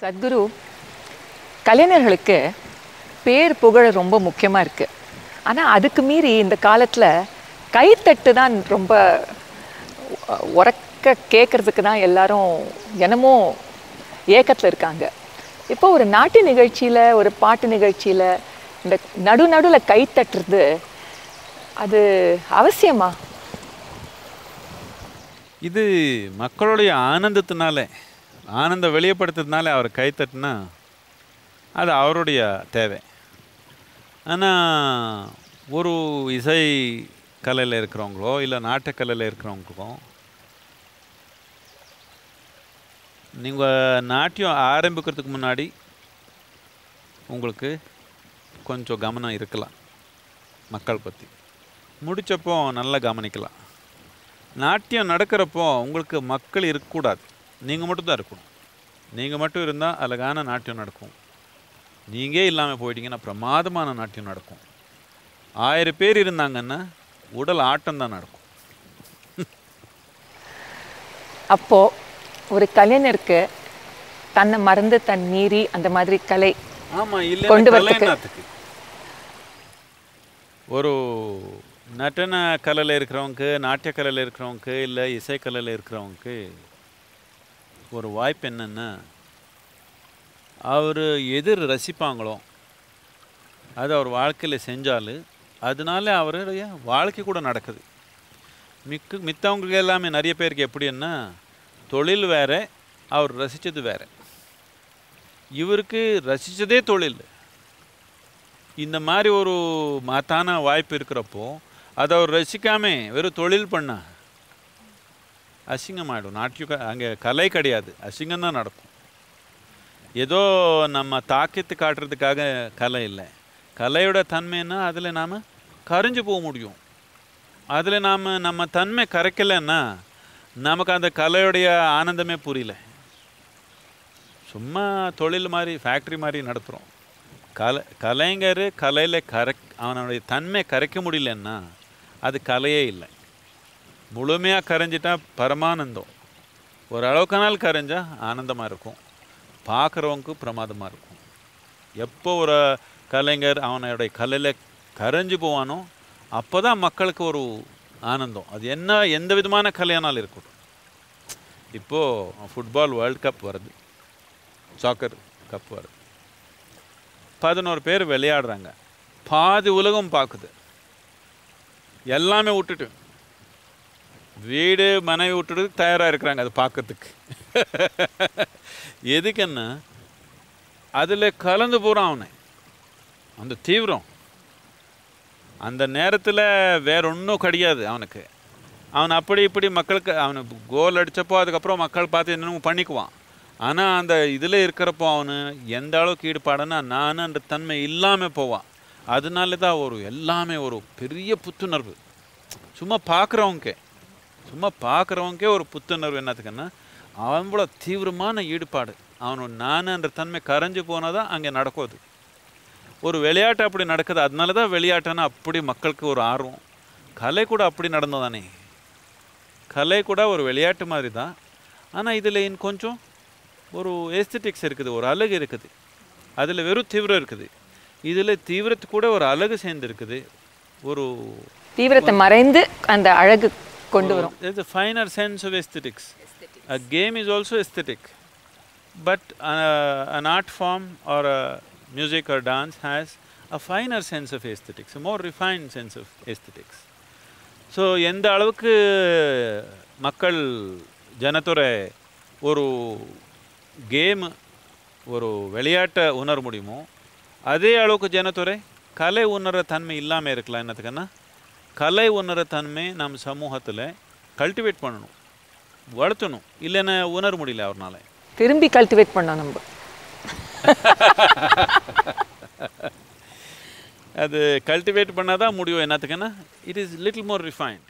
சத்குரு கலைஞர்களுக்கு பேர் புகழ் ரொம்ப முக்கியமாக இருக்குது ஆனால் அதுக்கு மீறி இந்த காலத்தில் கைத்தட்டு தான் ரொம்ப உறக்க உரக்க கேட்குறதுக்கு தான் எல்லாரும் என்னமோ ஏக்கத்தில் இருக்காங்க. இப்போ ஒரு நாட்டு நிகழ்ச்சியில் ஒரு பாட்டு நிகழ்ச்சியில் இந்த நடு நடுவில் கை தட்டுறது அது அவசியமா? இது மக்களுடைய ஆனந்தத்தினால ஆனந்தம் வெளியப்படுத்துறதுனால அவர் கைத்தட்டினா அது அவருடைய தேவை. ஆனால் ஒரு இசை கலையில் இருக்கிறவங்களோ இல்லை நாட்டுக்கலையில் இருக்கிறவங்களுக்கும் நீங்கள் நாட்டியம் ஆரம்பிக்கிறதுக்கு முன்னாடி உங்களுக்கு கொஞ்சம் கவனம் இருக்கலாம் மக்கள் பற்றி முடித்தப்போ நல்லா கவனிக்கலாம். நாட்டியம் நடக்கிறப்போ உங்களுக்கு மக்கள் இருக்கக்கூடாது. நீங்கள் மட்டும்தான் இருக்கணும். நீங்கள் மட்டும் இருந்தால் அழகான நாட்டியம் நடக்கும். நீங்கள் இல்லாமல் போயிட்டீங்கன்னா பிரமாதமான நாட்டியம் நடக்கும். ஆயிரம் பேர் இருந்தாங்கன்னா உடல் ஆட்டம் தான் நடக்கும். அப்போ ஒரு கலைஞருக்கு தன்னை மறந்து தன் மீறி அந்த மாதிரி கலை கொண்டு வரதுக்கு. ஒரு நடன கலையில் இருக்கிறவங்க நாட்டிய கலையில் இருக்கிறவங்க இல்லை இசைக்கலையில் இருக்கிறவங்க ஒரு வாய்ப்பு என்னென்னா அவர் எதிர் ரசிப்பாங்களோ அது அவர் வாழ்க்கையில் செஞ்சால் அதனால அவருடைய வாழ்க்கை கூட நடக்குது. மிக்க மித்தவங்க எல்லாமே நிறைய பேருக்கு எப்படின்னா தொழில் வேறு அவர் ரசித்தது வேறு. இவருக்கு ரசித்ததே தொழில். இந்த மாதிரி ஒரு மகத்தான வாய்ப்பு இருக்கிறப்போ அதை அவர் ரசிக்காமே வெறும் தொழில் பண்ணால் அசிங்கமாயிடும். நாட்டிய அங்கே கலை கிடையாது. அசிங்கம் தான் நடக்கும். ஏதோ நம்ம தாக்கத்து காட்டுறதுக்காக கலை இல்லை. கலையோட தன்மைன்னா அதில் நாம் கரைஞ்சு போக முடியும். அதில் நாம் நம்ம தன்மை கரைக்கலைன்னா நமக்கு அந்த கலையுடைய ஆனந்தமே புரியல. சும்மா தொழில் மாதிரி ஃபேக்ட்ரி மாதிரி நடத்துகிறோம். கலை கலைஞர் கலையில் கரை அவனுடைய தன்மை கரைக்க முடியலன்னா அது கலையே இல்லை. முழுமையாக கரைஞ்சிட்டா பரமானந்தம். ஓரளவுக்கு நாள் கரைஞ்சால் ஆனந்தமாக இருக்கும். பார்க்குறவங்களுக்கு பிரமாதமாக இருக்கும். எப்போ ஒரு கலைஞர் அவனுடைய கலையில் கரைஞ்சு போவானோ அப்போ தான் மக்களுக்கு ஒரு ஆனந்தம். அது என்ன எந்த விதமான கலையானாலும் இருக்கட்டும். இப்போது ஃபுட்பால் வேர்ல்ட் கப் வருது. சாக்கர் கப் வருது. பதினோரு பேர் விளையாடுறாங்க. பாதி உலகம் பார்க்குது எல்லாமே விட்டுட்டு வீடு மனைவி விட்டுட்டு தயாராக இருக்கிறாங்க அது பார்க்கறதுக்கு எதுக்குன்னா அதில் கலந்து போகிறான் அவனை. அந்த தீவிரம். அந்த நேரத்தில் வேற ஒன்றும் கிடையாது அவனுக்கு. அவன் அப்படி இப்படி மக்களுக்கு அவனை கோல் அடித்தப்போ அதுக்கப்புறம் மக்கள் பார்த்து என்னென்ன பண்ணிக்குவான். ஆனால் அந்த இதில் இருக்கிறப்போ அவனு எந்த அளவுக்கு ஈடுபாடுன்னா நானுன்ற அந்த தன்மை இல்லாமல் போவான். அதனால தான் ஒரு எல்லாமே ஒரு பெரிய புத்துணர்வு. சும்மா பார்க்குறவங்க சும்மா பார்க்குறவங்க ஒரு புத்துணர்வு என்னத்துக்குன்னா அவனோட தீவிரமான ஈடுபாடு. அவனோட நானுன்ற தன்மை கரைஞ்சு போனால் தான் அங்கே நடக்கும் அது. ஒரு விளையாட்டு அப்படி நடக்குது அதனால தான் விளையாட்டுன்னா அப்படி மக்களுக்கு ஒரு ஆர்வம். கலை கூட அப்படி நடந்ததானே. கலை கூட ஒரு விளையாட்டு மாதிரி தான் ஆனால் இதில் இன்னும் கொஞ்சம் ஒரு எஸ்தட்டிக்ஸ் இருக்குது ஒரு அழகு இருக்குது. அதில் வெறும் தீவிரம் இருக்குது. இதில் தீவிரத்து கூட ஒரு அழகு சேர்ந்து இருக்குது ஒரு தீவிரத்தை மறைந்து அந்த அழகு கொண்டு வரும் there's a finer sense of aesthetics. A game is also aesthetic, but uh, an art form or a music or dance has a finer sense of aesthetics, a more refined sense of aesthetics. So எந்த அளவுக்கு மக்கள் ஜனத்துறை ஒரு game ஒரு விளையாட்டை உணர முடியுமோ அதே அளவுக்கு ஜனத்துறை கலை உணர தன்மை இல்லாமல் இருக்கலாம் என்னத்துக்குன்னா கலை உணர தன்மை நம்ம சமூகத்தில் கல்டிவேட் பண்ணணும். வளர்த்தணும். இல்லைன்னா உணர முடியல அவர்னால. திரும்பி கல்டிவேட் பண்ணோம் நம்ம. அது கல்டிவேட் பண்ணாதான் முடியும். என்னத்துக்குன்னா it is little more refined